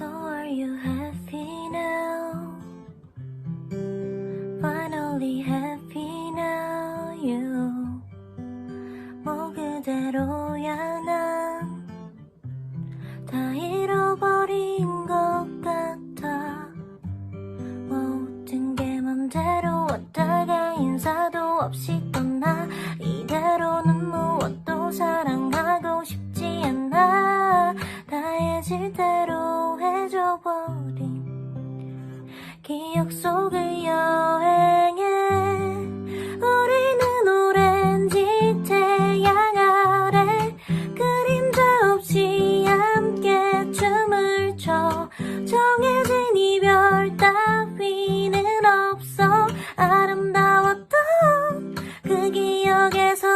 So are you happy now? Finally happy now you. 뭐 그대로야 난 다 잃어버린 것 같아. 뭐 모든 게 맘대로 왔다가 인사도 없이 떠나. 이대로는 무엇도 사랑하고 싶지 않아. 나의 질대로 잃어버린 기억 속을 여행해. 우리는 오렌지 태양 아래 그림자 없이 함께 춤을 춰. 정해진 이별 따위는 없어. 아름다웠던 그 기억에서